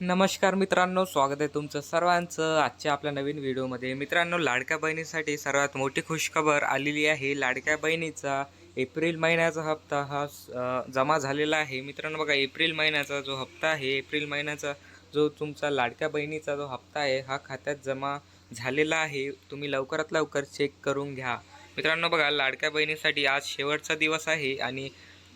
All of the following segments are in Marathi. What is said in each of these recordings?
नमस्कार मित्रांनो स्वागत आहे तुमचं सर्वांचं आजच्या आपल्या नवीन व्हिडिओमध्ये. मित्रांनो लाडक्या बहिणीसाठी सर्वात मोठी खुशखबर आलेली आहे लाडक्या बहिणीचा एप्रिल महिन्याचा हप्ता हा जमा झालेला आहे. मित्रांनो बघा एप्रिल महिन्याचा जो हप्ता आहे एप्रिल महिन्याचा जो तुमचा लाडक्या बहिणीचा जो हप्ता आहे हा खात्यात जमा झालेला आहे. तुम्ही लवकरात लवकर चेक करून घ्या. मित्रांनो बघा लाडक्या बहिणीसाठी आज शेवटचा दिवस आहे आणि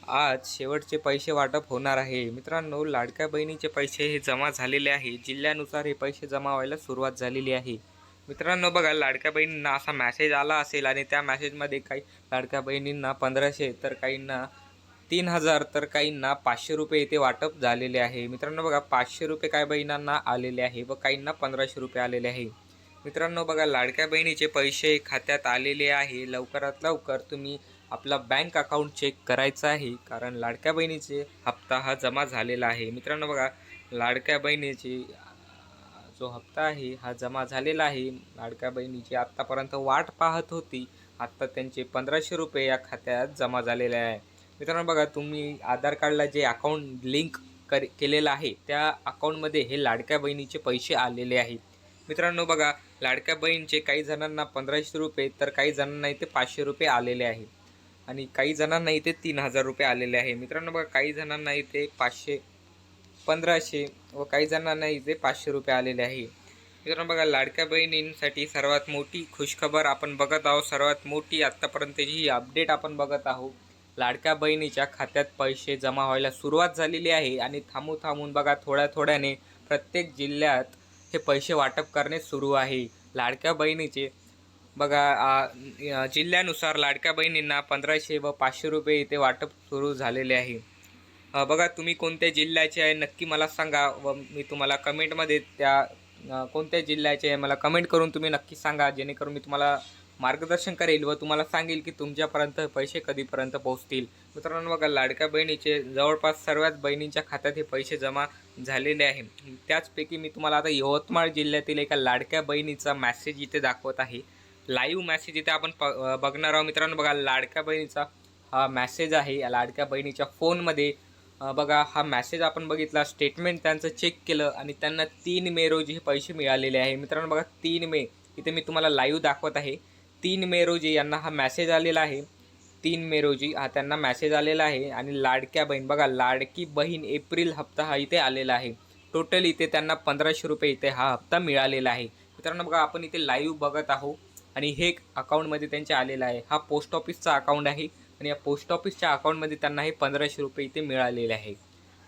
आज शेवटचे पैसे वाटप होणार आहे. मित्रांनो लाडक्या बहिणीचे पैसे हे जमा झालेले आहे. जिल्ह्यानुसार हे पैसे जमा व्हायला सुरुवात झालेली आहे. मित्रांनो बघा लाडक्या बहिणींना असा मॅसेज आला असेल आणि त्या मॅसेजमध्ये काही लाडक्या बहिणींना पंधराशे तर काहींना तीन हजार तर काहींना पाचशे रुपये इथे वाटप झालेले आहे. मित्रांनो बघा पाचशे रुपये काही बहिणींना आलेले आहे व काहींना पंधराशे रुपये आलेले आहे. मित्रांनो बघा लाडक्या बहिणीचे पैसे खात्यात आलेले आहे. लवकरात लवकर तुम्ही आपला बँक अकाउंट चेक करायचा आहे. कारण लाडक्या बहिणीचे हप्ता हा जमा झालेला आहे. मित्रांनो बघा लाडक्या बहिणीची जो हप्ता आहे हा जमा झालेला आहे. लाडक्या बहिणीची आत्तापर्यंत वाट पाहत होती. आत्ता त्यांचे पंधराशे रुपये या खात्यात जमा झालेले आहे. मित्रांनो बघा तुम्ही आधार कार्डला जे अकाउंट लिंक कर केलेलं आहे त्या अकाउंटमध्ये हे लाडक्या बहिणीचे पैसे आलेले आहेत. मित्रांनो बघा लाडक्या बहीणचे काही जणांना पंधराशे रुपये तर काही जणांना इथे पाचशे रुपये आलेले आहे आणि काही जणांना इथे तीन हजार रुपये आलेले आहे. मित्रांनो बघा काही जणांना इथे पाचशे पंधराशे व काही जणांना इथे पाचशे रुपये आलेले आहे. मित्रांनो बघा लाडक्या बहिणींसाठी सर्वात मोठी खुशखबर आपण बघत आहोत. सर्वात मोठी आत्तापर्यंतची ही अपडेट आपण बघत आहोत. लाडक्या बहिणीच्या खात्यात पैसे जमा व्हायला सुरुवात झालेली आहे आणि थांबू थांबून बघा थोड्या थोड्याने प्रत्येक जिल्ह्यात हे पैसे वाटप करणे सुरू आहे. लाडक्या बहिणीचे बघा जिल्ह्यानुसार लाडक्या बहिणींना पंधराशे व पाचशे रुपये इथे वाटप सुरू झालेले आहे. बघा तुम्ही कोणत्या जिल्ह्याचे आहे नक्की मला सांगा व मी तुम्हाला कमेंटमध्ये त्या कोणत्या जिल्ह्याचे आहे मला कमेंट करून तुम्ही नक्की सांगा जेणेकरून मी तुम्हाला मार्गदर्शन करेल व तुम्हाला सांगेल की तुमच्यापर्यंत पैसे कधीपर्यंत पोहोचतील. मित्रांनो बघा लाडक्या बहिणीचे जवळपास सर्वच बहिणींच्या खात्यात हे पैसे जमा झालेले आहे. त्याचपैकी मी तुम्हाला आता यवतमाळ जिल्ह्यातील एका लाडक्या बहिणीचा मॅसेज इथे दाखवत आहे. लाईव्ह मॅसेज इथे आपण प बघणार आहोत. मित्रांनो बघा लाडक्या बहिणीचा हा मॅसेज आहे. या लाडक्या बहिणीच्या फोनमध्ये बघा हा मॅसेज आपण बघितला. स्टेटमेंट त्यांचं चेक केलं आणि त्यांना तीन मे रोजी हे पैसे मिळालेले आहे. मित्रांनो बघा तीन मे. इथे मी तुम्हाला लाईव्ह दाखवत आहे. तीन मे रोजी यांना हा मॅसेज आलेला आहे. तीन मे रोजी हा त्यांना मॅसेज आलेला आहे. आणि लाडक्या बहीण बघा लाडकी बहीण एप्रिल हप्ता हा इथे आलेला आहे. टोटल इथे त्यांना पंधराशे रुपये इथे हा हप्ता मिळालेला आहे. मित्रांनो बघा आपण इथे लाईव्ह बघत आहोत. आणि हे अकाउंटमध्ये त्यांचे आलेलं आहे. हा पोस्ट ऑफिसचा अकाउंट आहे आणि या पोस्ट ऑफिसच्या अकाउंटमध्ये त्यांना हे पंधराशे रुपये इथे मिळालेले आहे.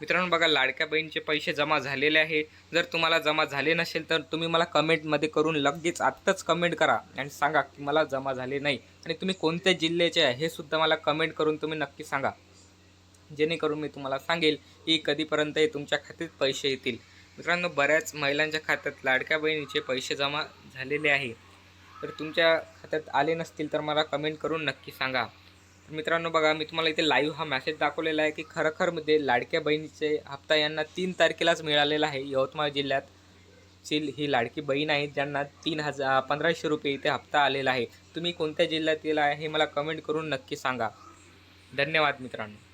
मित्रांनो बघा लाडक्या बहिणीचे पैसे जमा झालेले आहे. जर तुम्हाला जमा झाले नसेल तर तुम्ही मला कमेंटमध्ये करून लगेच आत्ताच कमेंट करा आणि सांगा की मला जमा झाले नाही. आणि तुम्ही कोणत्या जिल्ह्याचे आहे हे सुद्धा मला कमेंट करून तुम्ही नक्की सांगा. जेणेकरून मी तुम्हाला सांगेल की कधीपर्यंत हे तुमच्या खात्यात पैसे येतील. मित्रांनो बऱ्याच महिलांच्या खात्यात लाडक्या बहिणीचे पैसे जमा झालेले आहे. तर तुमच्या खात्यात आले नसतील तर मला कमेंट करून नक्की सांगा. तर मित्रांनो बघा मी तुम्हाला इथे लाईव्ह हा मेसेज दाखवलेला आहे की खरखरमध्ये लाडक्या बहिणीचे हप्ता यांना तीन तारखेलाच मिळालेला आहे. यवतमाळ जिल्ह्यात ची ही लाडकी बहीण आहे ज्यांना तीन हजार पंधराशे रुपये इथे हप्ता आलेला आहे. तुम्ही कोणत्या जिल्ह्यातील आहे हे मला कमेंट करून नक्की सांगा. धन्यवाद मित्रांनो.